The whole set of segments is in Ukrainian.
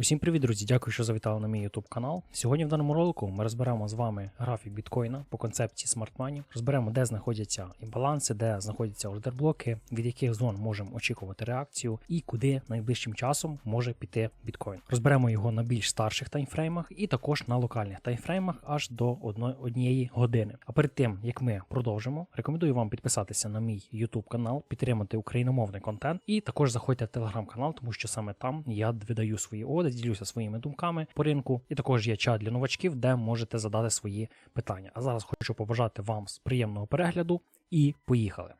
Усім привіт, друзі! Дякую, що завітали на мій YouTube канал. Сьогодні в даному ролику ми розберемо з вами графік біткоїна по концепції Money. Розберемо, де знаходяться імбаланси, де знаходяться ордерблоки, від яких зон можемо очікувати реакцію, і куди найближчим часом може піти біткоін. Розберемо його на більш старших таймфреймах і також на локальних таймфреймах аж до однієї години. А перед тим як ми продовжимо, рекомендую вам підписатися на мій YouTube канал, підтримати україномовний контент і також заходьте в телеграм-канал, тому що саме там я видаю свої оди, ділюся своїми думками по ринку. І також є чат для новачків, де можете задати свої питання. А зараз хочу побажати вам приємного перегляду і поїхали.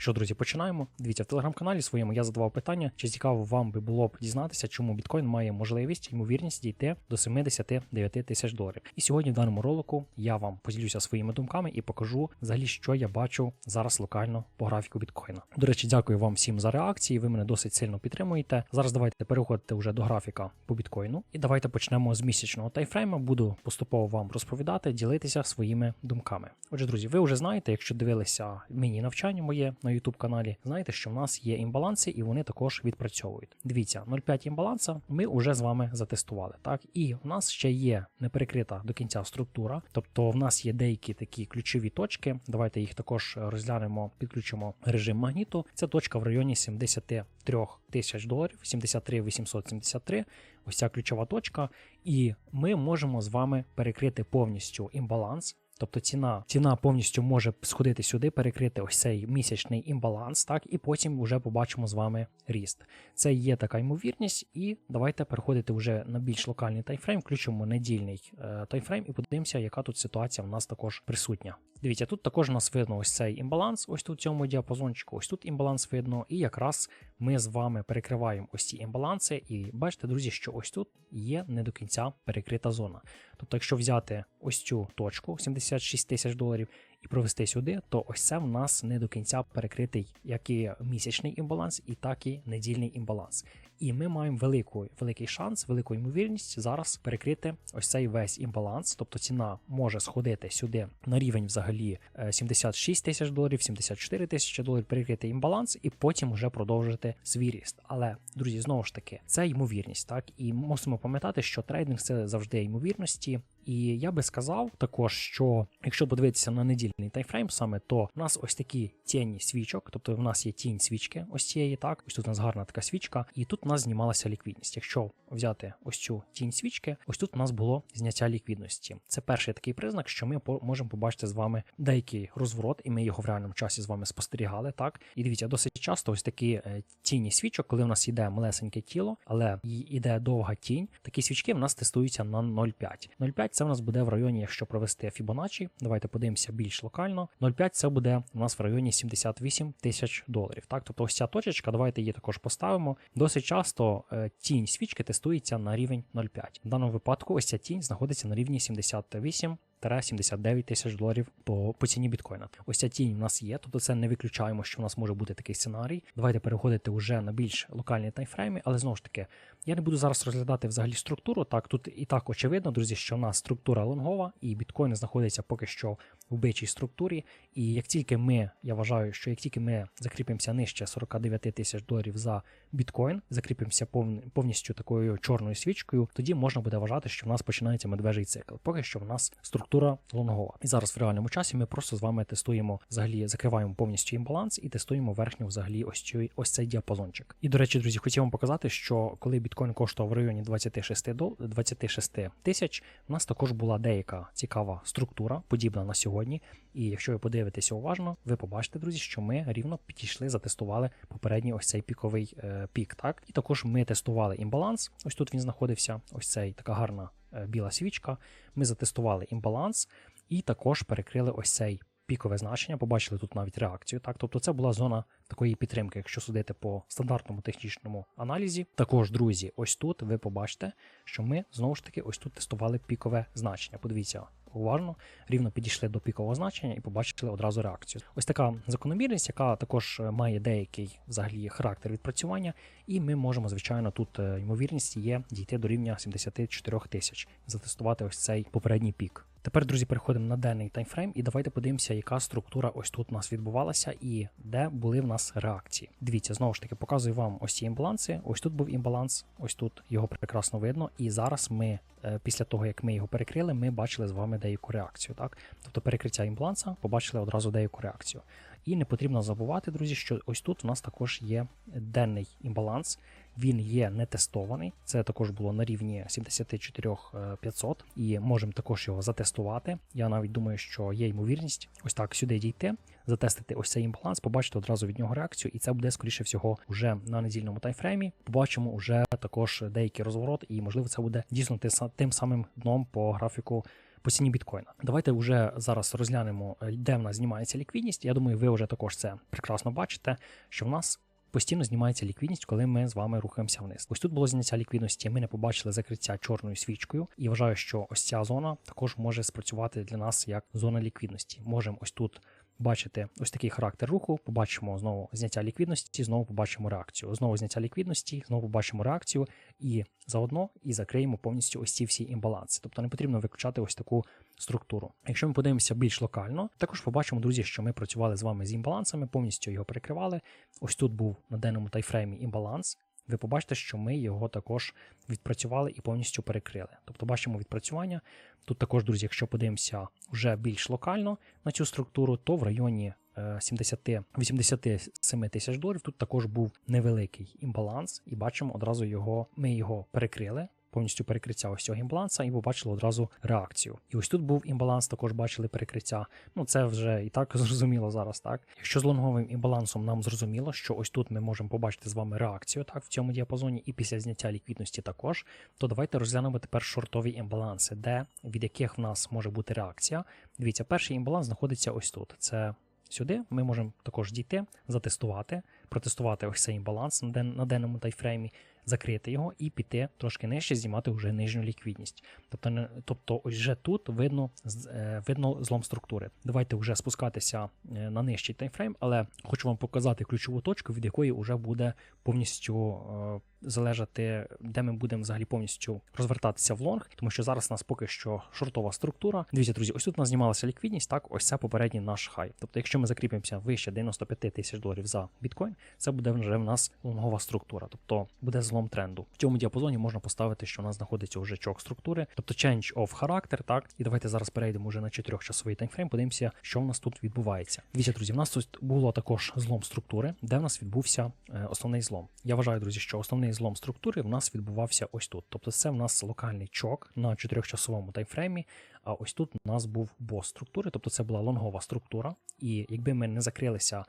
Що, друзі, починаємо. Дивіться, в телеграм-каналі своєму я задавав питання, чи цікаво вам би було б дізнатися, чому біткоін має можливість ймовірність дійти до 79 тисяч доларів. І сьогодні в даному ролику я вам поділюся своїми думками і покажу взагалі, що я бачу зараз локально по графіку біткоїна. До речі, дякую вам всім за реакції. Ви мене досить сильно підтримуєте. Зараз давайте переходити вже до графіка по біткоїну. І давайте почнемо з місячного тайфрейму. Буду поступово вам розповідати, ділитися своїми думками. Отже, друзі, ви вже знаєте, якщо дивилися міні навчання моє на YouTube каналі, знаєте, що в нас є імбаланси, і вони також відпрацьовують. Дивіться, 0,5 імбаланса ми вже з вами затестували. Так, і в нас ще є не перекрита до кінця структура, тобто в нас є деякі такі ключові точки. Давайте їх також розглянемо, підключимо режим магніту. Це точка в районі 73 тисяч доларів, 73 873. Ось ця ключова точка, і ми можемо з вами перекрити повністю імбаланс. Тобто ціна ціна повністю може сходити сюди, перекрити ось цей місячний імбаланс, так, і потім вже побачимо з вами ріст. Це є така ймовірність, і давайте переходити вже на більш локальний таймфрейм, включимо недільний е, таймфрейм і подивимося, яка тут ситуація в нас також присутня. Дивіться, тут також у нас видно ось цей імбаланс, ось тут в цьому діапазончику, ось тут імбаланс видно, і якраз ми з вами перекриваємо ось ці імбаланси, і бачите, друзі, що ось тут є не до кінця перекрита зона. Тобто, якщо взяти ось цю точку 76 тисяч доларів і провести сюди, то ось це в нас не до кінця перекритий як і місячний імбаланс, і так і недільний імбаланс. І ми маємо велику, великий шанс, велику ймовірність зараз перекрити ось цей весь імбаланс. Тобто ціна може сходити сюди на рівень взагалі 76 тисяч доларів, 74 тисячі доларів, перекрити імбаланс, і потім вже продовжити свій ріст. Але, друзі, знову ж таки, це ймовірність, так і мусимо пам'ятати, що трейдинг це завжди ймовірності. І я би сказав також, що якщо подивитися на недільний таймфрейм саме, то в нас ось такі тіні свічок, тобто в нас є тінь свічки, ось цієї так. Ось тут у нас гарна така свічка, і тут у нас знімалася ліквідність. Якщо взяти ось цю тінь свічки, ось тут у нас було зняття ліквідності. Це перший такий признак, що ми можемо побачити з вами деякий розворот, і ми його в реальному часі з вами спостерігали. Так, і дивіться, досить часто ось такі е, тіні свічок, коли в нас йде малесеньке тіло, але йде довга тінь. Такі свічки в нас тестуються на 0,5. 0,5 це в нас буде в районі, якщо провести Fibonacci, давайте подивимося більш локально. 0,5 це буде у нас в районі 78 тисяч доларів. Так, тобто ось ця точечка, давайте її також поставимо. Досить часто е, тінь свічки тестується на рівень 0,5. В даному випадку ось ця тінь знаходиться на рівні 78 79 тисяч доларів по по ціні біткоїна. Ось ця тінь в нас є, тобто це не виключаємо, що в нас може бути такий сценарій. Давайте переходити вже на більш локальні таймфрейми, але знову ж таки, я не буду зараз розглядати взагалі структуру. Так, тут і так очевидно, друзі, що в нас структура лонгова, і біткоін знаходиться поки що в бичій структурі. І як тільки ми, я вважаю, що як тільки ми закріпимося нижче 49 тисяч доларів за біткоін, закріпимося повністю такою чорною свічкою, тоді можна буде вважати, що в нас починається медвежий цикл. Поки що в нас структура лонгова. І зараз в реальному часі ми просто з вами тестуємо взагалі, закриваємо повністю імбаланс і тестуємо верхню взагалі ось цей, ось цей діапазончик. І до речі, друзі, хотів вам показати, що коли біткоін коштував в районі 26 дол... 26 тисяч, у нас також була деяка цікава структура, подібна на сьогодні. І якщо ви подивитеся уважно, ви побачите, друзі, що ми рівно підійшли, затестували попередній ось цей піковий е, пік. Так, і також ми тестували імбаланс. Ось тут він знаходився. Ось цей така гарна біла свічка. Ми затестували імбаланс і також перекрили ось цей. Пікове значення, побачили тут навіть реакцію. Так, тобто це була зона такої підтримки, якщо судити по стандартному технічному аналізі. Також, друзі, ось тут ви побачите, що ми знову ж таки ось тут тестували пікове значення. Подивіться, уважно, рівно підійшли до пікового значення і побачили одразу реакцію. Ось така закономірність, яка також має деякий взагалі характер відпрацювання, і ми можемо, звичайно, тут е, ймовірність є дійти до рівня 74 тисяч, затестувати ось цей попередній пік. Тепер, друзі, переходимо на денний таймфрейм і давайте подивимося, яка структура ось тут у нас відбувалася і де були в нас реакції. Дивіться, знову ж таки, показую вам ось ці імбаланси. Ось тут був імбаланс, ось тут його прекрасно видно. І зараз ми, е, після того як ми його перекрили, ми бачили з вами деяку реакцію. Так? Тобто перекриття імбаланса, побачили одразу деяку реакцію. І не потрібно забувати, друзі, що ось тут у нас також є денний імбаланс. Він є не тестований. Це також було на рівні 74500, і можемо також його затестувати. Я навіть думаю, що є ймовірність ось так сюди дійти, затестити ось цей імбаланс, побачити одразу від нього реакцію, і це буде скоріше всього вже на недільному таймфреймі. Побачимо вже також деякий розворот, і можливо це буде дійсно тим самим дном по графіку по ціні біткоїна. Давайте вже зараз розглянемо, е, де в нас знімається ліквідність. Я думаю, ви вже також це прекрасно бачите, що в нас. Постійно знімається ліквідність, коли ми з вами рухаємося вниз. Ось тут було зняття ліквідності. Ми не побачили закриття чорною свічкою, і вважаю, що ось ця зона також може спрацювати для нас як зона ліквідності. Можемо ось тут бачити ось такий характер руху. Побачимо знову зняття ліквідності, знову побачимо реакцію. Знову зняття ліквідності, знову побачимо реакцію, і заодно і закриємо повністю ось ці всі імбаланси. Тобто не потрібно виключати ось таку структуру. Якщо ми подивимося більш локально, також побачимо, друзі, що ми працювали з вами з імбалансами, повністю його перекривали. Ось тут був на денному тайфреймі імбаланс. Ви побачите, що ми його також відпрацювали і повністю перекрили. Тобто бачимо відпрацювання. Тут також, друзі, якщо подивимося вже більш локально на цю структуру, то в районі 70-87 тисяч доларів тут також був невеликий імбаланс, і бачимо одразу його. Ми його перекрили повністю перекриття ось цього імбаланса, і побачили одразу реакцію. І ось тут був імбаланс, також бачили перекриття. Ну це вже і так зрозуміло зараз. Так, якщо з лонговим імбалансом нам зрозуміло, що ось тут ми можемо побачити з вами реакцію, так в цьому діапазоні, і після зняття ліквідності також. То давайте розглянемо тепер шортові імбаланси, де від яких в нас може бути реакція. Дивіться, перший імбаланс знаходиться ось тут. Це Сюди ми можемо також дійти, затестувати, протестувати ось цей імбаланс на, ден, на денному тайфреймі, закрити його і піти трошки нижче, знімати вже нижню ліквідність. Тобто, тобто ось вже тут видно е, видно злом структури. Давайте вже спускатися е, на нижчий таймфрейм, але хочу вам показати ключову точку, від якої вже буде повністю е, залежати, де ми будемо взагалі повністю розвертатися в лонг, тому що зараз у нас поки що шортова структура. Дивіться, друзі, ось тут у нас знімалася ліквідність, так, ось це попередній наш хай. Тобто, якщо ми закріпимося вище 95 тисяч доларів за біткоін, це буде вже в нас лонгова структура, тобто буде злом тренду. В цьому діапазоні можна поставити, що у нас знаходиться вже чок структури, тобто change of характер, так. І давайте зараз перейдемо вже на 4-часовий таймфрейм, подивимося, що в нас тут відбувається. Дивіться, друзі, в нас тут було також злом структури, де в нас відбувся е, основний злом. Я вважаю, друзі, що основний злом структури в нас відбувався ось тут. Тобто, це в нас локальний чок на 4-часовому таймфреймі. А ось тут у нас був бос структури, тобто це була лонгова структура. І якби ми не закрилися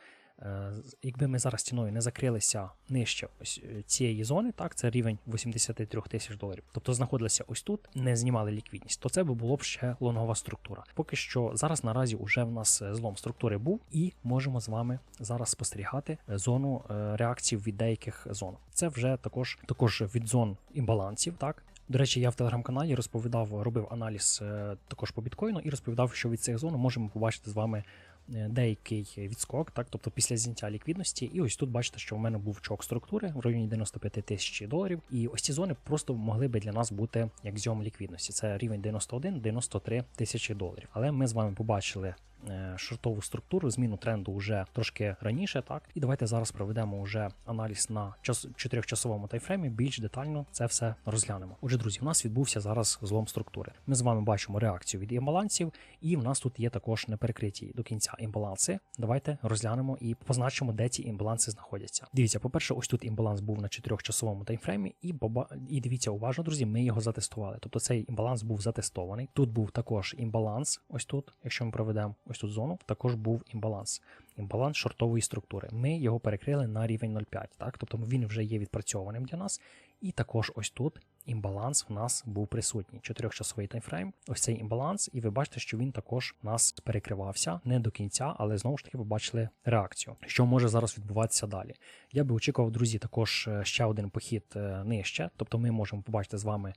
якби ми зараз ціною не закрилися нижче ось е, цієї зони, так це рівень 83 тисяч доларів. Тобто знаходилися ось тут, не знімали ліквідність, то це би було б ще лонгова структура. Поки що зараз наразі вже в нас е, злом структури був, і можемо з вами зараз спостерігати зону реакцій від деяких зон. Це вже також також від зон імбалансів. Так до речі, я в телеграм-каналі розповідав, робив аналіз також по біткоїну і розповідав, що від цих зон можемо побачити з вами Е, деякий відскок, так, тобто після зняття ліквідності. І ось тут бачите, що в мене був чок структури в районі 95 тисяч доларів. І ось ці зони просто могли би для нас бути як зйом ліквідності. Це рівень 91-93 тисячі доларів. Але ми з вами побачили Е, шортову структуру, зміну тренду вже трошки раніше. Так, і давайте зараз проведемо вже аналіз на час 4-часовому тайфреймі. Більш детально це все розглянемо. Отже, друзі, у нас відбувся зараз злом структури. Ми з вами бачимо реакцію від імбалансів, і в нас тут є також неперекриті до кінця імбаланси. Давайте розглянемо і позначимо, де ці імбаланси знаходяться. Дивіться, по-перше, ось тут імбаланс був на 4-часовому таймфреймі, і боба... і дивіться уважно, друзі, ми його затестували. Тобто цей імбаланс був затестований. Тут був також імбаланс, ось тут, якщо ми проведемо ось тут зону, також був імбаланс. Імбаланс шортової структури. Ми його перекрили на рівень 0,5. Так? Тобто він вже є відпрацьованим для нас. І також ось тут імбаланс в нас був присутній. Чотирьохчасовий таймфрейм. Ось цей імбаланс, і ви бачите, що він також у нас перекривався не до кінця, але знову ж таки ви бачили реакцію, що може зараз відбуватися далі. Я би очікував, друзі, також е, ще один похід е, нижче. Тобто ми можемо побачити з вами.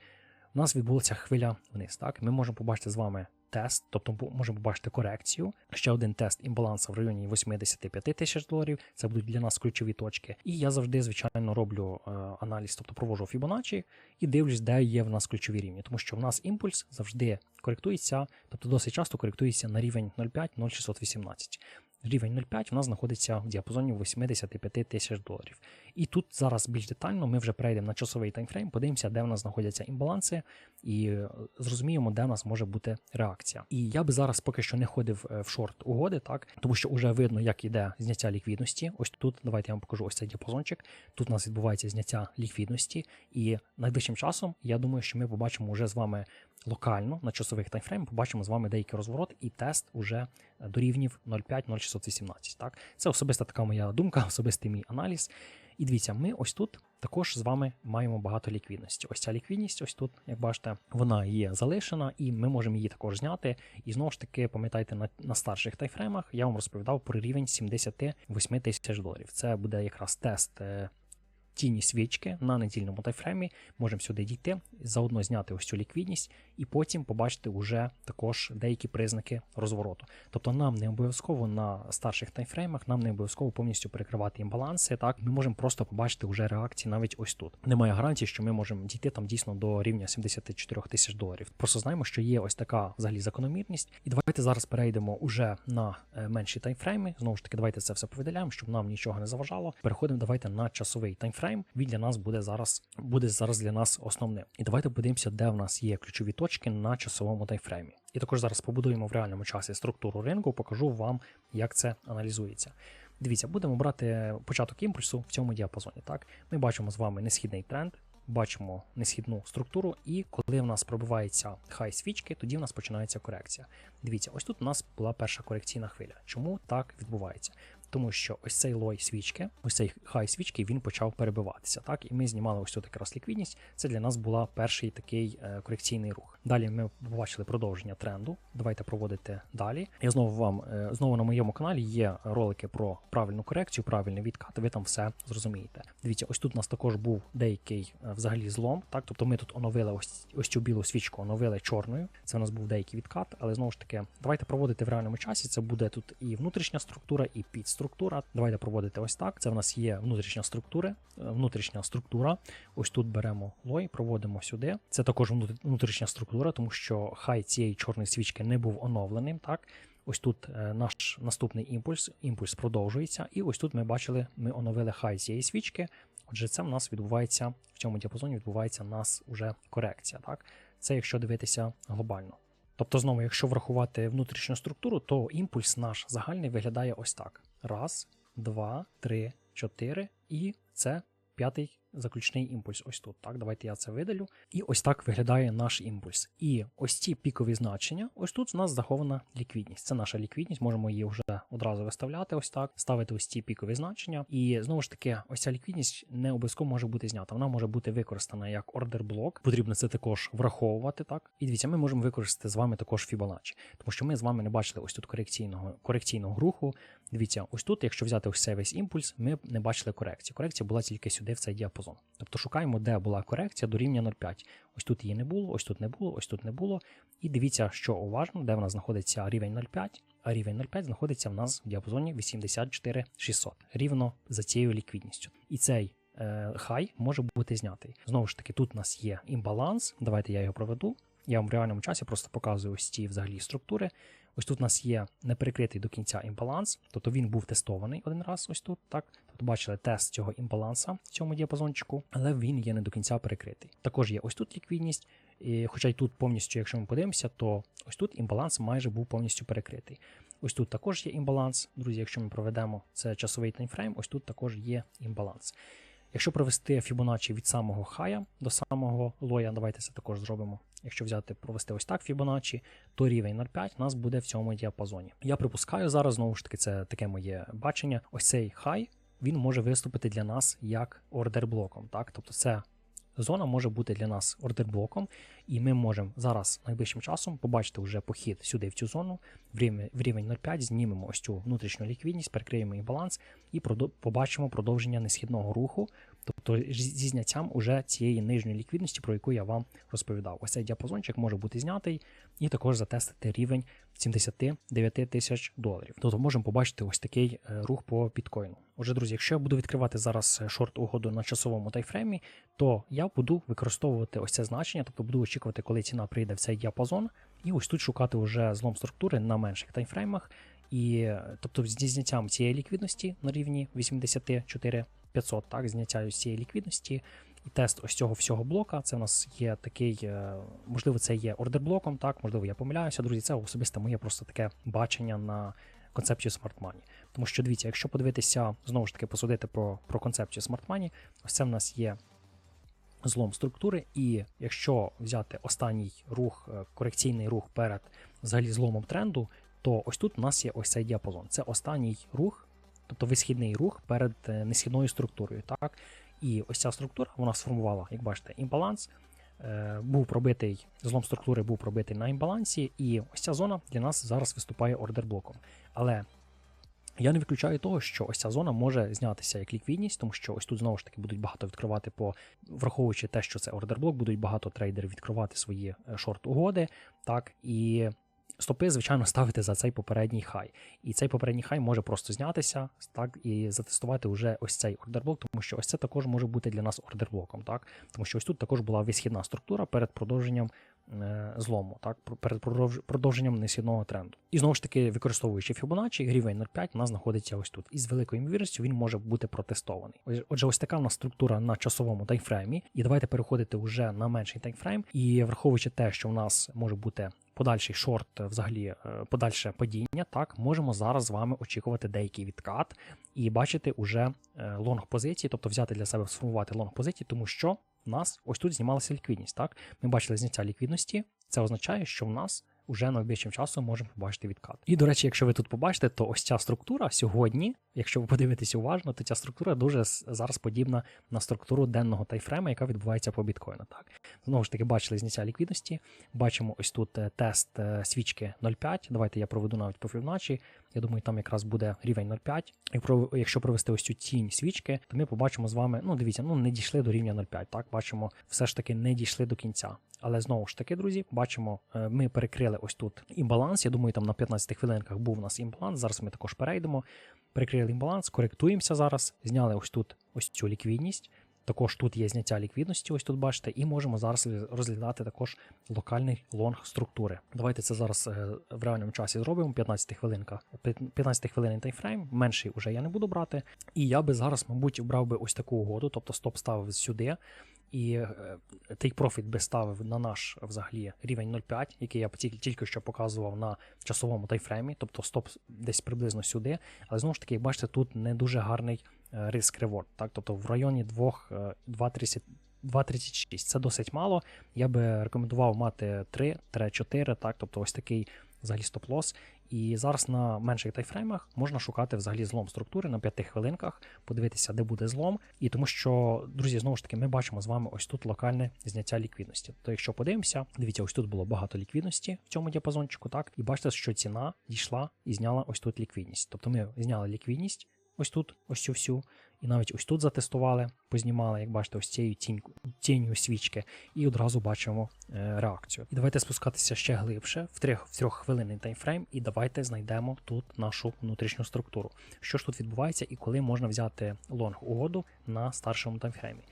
У нас відбулася хвиля вниз. Так, Ми можемо побачити з вами тест, тобто можемо побачити корекцію. Ще один тест імбалансу в районі 85 тисяч доларів. Це будуть для нас ключові точки. І я завжди, звичайно, роблю е, аналіз, тобто провожу Fibonacci і дивлюсь, де є в нас ключові рівні, тому що в нас імпульс завжди коректується, тобто досить часто коректується на рівень 0,5-0,618. Рівень 0,5 у нас знаходиться в діапазоні 85 тисяч доларів. І тут зараз більш детально ми вже перейдемо на часовий таймфрейм, подивимося, де в нас знаходяться імбаланси, і е, зрозуміємо, де в нас може бути реакція. І я би зараз поки що не ходив е, в шорт угоди, так тому що вже видно, як іде зняття ліквідності. Ось тут давайте я вам покажу ось цей діапазончик. Тут у нас відбувається зняття ліквідності, і найближчим часом я думаю, що ми побачимо вже з вами локально на часових таймфреймах, побачимо з вами деякий розворот і тест уже до рівнів 0,5-0,618. Так, це особиста така моя думка, особистий мій аналіз. І дивіться, ми ось тут також з вами маємо багато ліквідності. Ось ця ліквідність, ось тут, як бачите, вона є залишена, і ми можемо її також зняти. І знову ж таки, пам'ятайте, на, на старших тайфреймах я вам розповідав про рівень 78 тисяч доларів. Це буде якраз тест. Тіні свічки на недільному тайфреймі можемо сюди дійти, заодно зняти ось цю ліквідність, і потім побачити вже також деякі признаки розвороту. Тобто нам не обов'язково на старших таймфреймах, нам не обов'язково повністю перекривати імбаланси. Так, ми можемо просто побачити вже реакції навіть ось тут. Немає гарантії, що ми можемо дійти там дійсно до рівня 74 тисяч доларів. Просто знаємо, що є ось така взагалі закономірність. І давайте зараз перейдемо уже на е, менші таймфрейми. Знову ж таки, давайте це все повидаляємо, щоб нам нічого не заважало. Переходимо давайте на часовий таймфрейм. Він для нас буде зараз буде зараз для нас основним. І давайте подивимося, де в нас є ключові точки на часовому таймфреймі. І також зараз побудуємо в реальному часі структуру ринку, покажу вам, як це аналізується. Дивіться, будемо брати початок імпульсу в цьому діапазоні. Так, ми бачимо з вами несхідний тренд. Бачимо несхідну структуру, і коли в нас пробивається хай свічки, тоді в нас починається корекція. Дивіться, ось тут у нас була перша корекційна хвиля. Чому так відбувається? Тому що ось цей лой свічки, ось цей хай свічки, він почав перебиватися. Так, і ми знімали ось тут якраз ліквідність. Це для нас була перший такий е, корекційний рух. Далі ми побачили продовження тренду. Давайте проводити далі. Я знову вам е, знову на моєму каналі є ролики про правильну корекцію, правильний відкат. Ви там все зрозумієте. Дивіться, ось тут у нас також був деякий е, взагалі злом. Так, тобто ми тут оновили ось ось цю білу свічку, оновили чорною. Це у нас був деякий відкат, але знову ж таки, давайте проводити в реальному часі. Це буде тут і внутрішня структура, і підструктура. Давайте проводити ось так. Це в нас є внутрішня структура. е, Внутрішня структура. Ось тут беремо лой, проводимо сюди. Це також внутрішня структура, тому що хай цієї чорної свічки не був оновленим. Так. Ось тут е, наш наступний імпульс, імпульс продовжується, і ось тут ми бачили, ми оновили хай цієї свічки. Отже, це в нас відбувається в цьому діапазоні. Відбувається в нас уже корекція. Так, це якщо дивитися глобально. Тобто, знову, якщо врахувати внутрішню структуру, то імпульс наш загальний виглядає ось так: раз, два, три, чотири, і це п'ятий заключний імпульс. Ось тут. Так, давайте я це видалю. І ось так виглядає наш імпульс. І ось ці пікові значення. Ось тут в нас захована ліквідність. Це наша ліквідність. Можемо її вже одразу виставляти. Ось так, ставити ось ці пікові значення. І знову ж таки, ось ця ліквідність не обов'язково може бути знята. Вона може бути використана як ордер блок. Потрібно це також враховувати. Так, і дивіться, ми можемо використати з вами також Fibonacci. тому що ми з вами не бачили ось тут корекційного корекційного руху. Дивіться, ось тут, якщо взяти ось цей весь імпульс, ми не бачили корекцію. Корекція була тільки сюди, в цей діапазон. Тобто шукаємо, де була корекція до рівня 0,5. Ось тут її не було, ось тут не було, ось тут не було. І дивіться, що уважно, де в нас знаходиться рівень 0,5, а рівень 0,5 знаходиться в нас в діапазоні 84 600, рівно за цією ліквідністю. І цей е, хай може бути знятий. Знову ж таки, тут у нас є імбаланс. Давайте я його проведу. Я вам в реальному часі просто показую ось ці взагалі структури. Ось тут у нас є неперекритий до кінця імбаланс, тобто він був тестований один раз ось тут. так. Тобто бачили тест цього імбаланса в цьому діапазончику, але він є не до кінця перекритий. Також є ось тут ліквідність, і хоча й тут повністю, якщо ми подивимося, то ось тут імбаланс майже був повністю перекритий. Ось тут також є імбаланс, друзі, якщо ми проведемо це часовий таймфрейм, ось тут також є імбаланс. Якщо провести Fibonacci від самого хая до самого лоя, давайте це також зробимо. Якщо взяти провести ось так Fibonacci, то рівень 0,5 у нас буде в цьому діапазоні. Я припускаю зараз, знову ж таки, це таке моє бачення. Ось цей хай він може виступити для нас як ордер-блоком. Так? Тобто це зона може бути для нас ордер-блоком, і ми можемо зараз найближчим часом побачити вже похід сюди в цю зону, в рівень, в рівень 0,5, знімемо ось цю внутрішню ліквідність, перекриємо її баланс і побачимо продовження несхідного руху. Тобто зі зняттям уже цієї нижньої ліквідності, про яку я вам розповідав. Ось цей діапазончик може бути знятий і також затестити рівень 79 тисяч доларів. Тобто можемо побачити ось такий е, рух по біткоїну. Отже, друзі, якщо я буду відкривати зараз е, шорт угоду на часовому тайфреймі, то я буду використовувати ось це значення, тобто буду очікувати, коли ціна прийде в цей діапазон, і ось тут шукати вже злом структури на менших таймфреймах. І е, тобто зі зняттям цієї ліквідності на рівні 84 500, так, зняття ось цієї ліквідності. І тест ось цього всього блока. Це в нас є такий, е, можливо, це є ордерблоком, так, можливо, я помиляюся, друзі. Це особисте моє просто таке бачення на концепцію Smart Money. Тому що дивіться, якщо подивитися, знову ж таки, посудити про, про концепцію Smart Money, ось це в нас є злом структури, і якщо взяти останній рух, е, корекційний рух перед взагалі зломом тренду, то ось тут у нас є ось цей діапазон. Це останній рух, тобто висхідний рух перед е, несхідною структурою. Так? І ось ця структура вона сформувала, як бачите, імбаланс. е, Був пробитий злом структури, був пробитий на імбалансі, і ось ця зона для нас зараз виступає ордерблоком. Але я не виключаю того, що ось ця зона може знятися як ліквідність, тому що ось тут знову ж таки будуть багато відкривати по враховуючи те, що це ордерблок, будуть багато трейдерів відкривати свої е, шорт-угоди. Так і стопи, звичайно, ставити за цей попередній хай. І цей попередній хай може просто знятися, так і затестувати вже ось цей ордерблок, тому що ось це також може бути для нас ордерблоком, так тому що ось тут також була висхідна структура перед продовженням е, злому, так перед продовж- продовженням несхідного тренду. І знову ж таки, використовуючи Fibonacci, рівень 0,5 у нас знаходиться ось тут. І з великою ймовірністю він може бути протестований. Отже, ось така в нас структура на часовому таймфреймі. І давайте переходити вже на менший таймфрейм. І враховуючи те, що в нас може бути подальший шорт, е, взагалі е, подальше падіння, так можемо зараз з вами очікувати деякий відкат і бачити уже е, лонг позиції, тобто взяти для себе сформувати лонг позиції, тому що в нас ось тут знімалася ліквідність. Так, ми бачили зняття ліквідності. Це означає, що в нас уже найближчим часом можемо побачити відкат. І до речі, якщо ви тут побачите, то ось ця структура сьогодні, якщо ви подивитесь уважно, то ця структура дуже зараз подібна на структуру денного тайфрема, яка відбувається по біткоїну. Так, знову ж таки, бачили зняття ліквідності. Бачимо ось тут е, тест е, свічки 0,5. Давайте я проведу навіть по Fibonacci. Я думаю, там якраз буде рівень 0,5. І про- якщо провести ось цю тінь свічки, то ми побачимо з вами. Ну, дивіться, ну не дійшли до рівня 0,5. Так, бачимо, все ж таки не дійшли до кінця. Але знову ж таки, друзі, бачимо, е, ми перекрили ось тут імбаланс. Я думаю, там на 15 хвилинках був у нас імбаланс. Зараз ми також перейдемо. Перекрили імбаланс, коректуємося зараз. Зняли ось тут ось цю ліквідність. Також тут є зняття ліквідності, ось тут бачите, і можемо зараз розглядати також локальний лонг структури. Давайте це зараз е, в реальному часі зробимо. 15 хвилинка, 15 хвилин таймфрейм, менший уже я не буду брати. І я би зараз, мабуть, брав би ось таку угоду, тобто стоп ставив сюди. І е, take profit би ставив на наш взагалі рівень 0,5, який я тільки, що показував на часовому тайфреймі, тобто стоп десь приблизно сюди. Але знову ж таки, бачите, тут не дуже гарний риск реворд. Так? Тобто в районі 2, е, 2,30 2,36. Це досить мало. Я би рекомендував мати 3-4, так, тобто ось такий взагалі стоп-лос. І зараз на менших тайфреймах можна шукати взагалі злом структури на 5 хвилинках, подивитися, де буде злом. І тому що, друзі, знову ж таки, ми бачимо з вами ось тут локальне зняття ліквідності. То якщо подивимося, дивіться, ось тут було багато ліквідності в цьому діапазончику, так, і бачите, що ціна дійшла і зняла ось тут ліквідність. Тобто ми зняли ліквідність. Ось тут, ось цю всю, і навіть ось тут затестували, познімали, як бачите, ось цією тіньку, тінню свічки, і одразу бачимо е, реакцію. І давайте спускатися ще глибше в трьох в трьоххвилинний таймфрейм, і давайте знайдемо тут нашу внутрішню структуру. Що ж тут відбувається і коли можна взяти лонг угоду на старшому таймфреймі.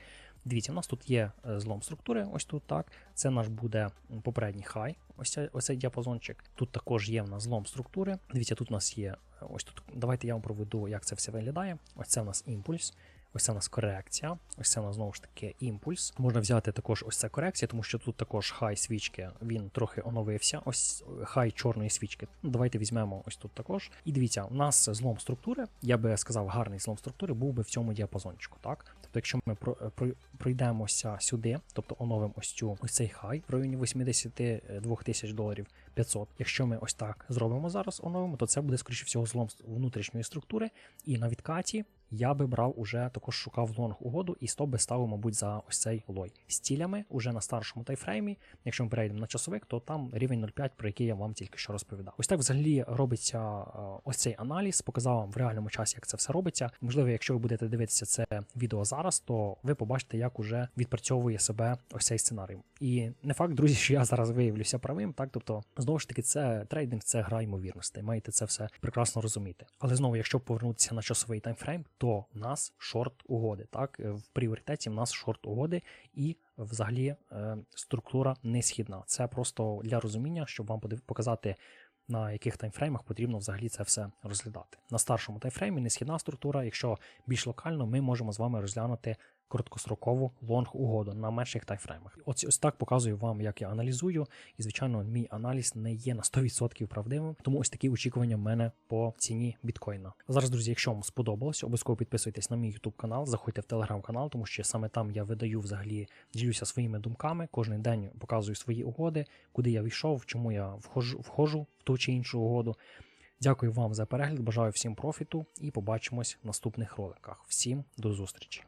Дивіться, у нас тут є е, злом структури, ось тут так. Це наш буде попередній хай, ось цей, ось цей діапазончик. Тут також є в нас злом структури. Дивіться, тут у нас є е, ось тут. Давайте я вам проведу, як це все виглядає. Ось це у нас імпульс. Ось це у нас корекція, ось це у нас знову ж таки імпульс. Можна взяти також ось це корекція, тому що тут також хай свічки, він трохи оновився. Ось хай чорної свічки. Ну, Давайте візьмемо ось тут також. І дивіться, у нас злом структури, я би сказав, гарний злом структури був би в цьому діапазончику. Так? Тобто, якщо ми про, пройдемося сюди, тобто оновимо ось цю ось цей хай в районі 82 тисяч доларів 500. Якщо ми ось так зробимо зараз, оновимо, то це буде скоріше всього злом внутрішньої структури, і на відкаті я би брав уже також шукав лонг угоду і стоп би ставив, мабуть, за ось цей лой. З цілями уже на старшому тайфреймі. Якщо ми перейдемо на часовик, то там рівень 0,5, про який я вам тільки що розповідав. Ось так взагалі робиться е, ось цей аналіз. Показав вам в реальному часі, як це все робиться. Можливо, якщо ви будете дивитися це відео зараз, то ви побачите, як уже відпрацьовує себе ось цей сценарій. І не факт, друзі, що я зараз виявлюся правим. Так, тобто, знову ж таки, це трейдинг, це гра ймовірностей. Маєте це все прекрасно розуміти. Але знову, якщо повернутися на часовий таймфрейм, то в нас шорт угоди. Так, в пріоритеті в нас шорт угоди і взагалі е, структура не східна. Це просто для розуміння, щоб вам показати. На яких таймфреймах потрібно взагалі це все розглядати. На старшому таймфреймі несхідна структура. Якщо більш локально, ми можемо з вами розглянути короткострокову лонг угоду на менших таймфреймах. Ось ось так показую вам, як я аналізую. І звичайно, мій аналіз не є на 100% правдивим. Тому ось такі очікування в мене по ціні біткоїна. Зараз, друзі, якщо вам сподобалось, обов'язково підписуйтесь на мій YouTube канал, заходьте в Telegram канал, тому що саме там я видаю взагалі ділюся своїми думками. Кожен день показую свої угоди, куди я війшов, чому я вхожу, вхожу в ту чи іншу угоду. Дякую вам за перегляд, бажаю всім профіту і побачимось в наступних роликах. Всім до зустрічі!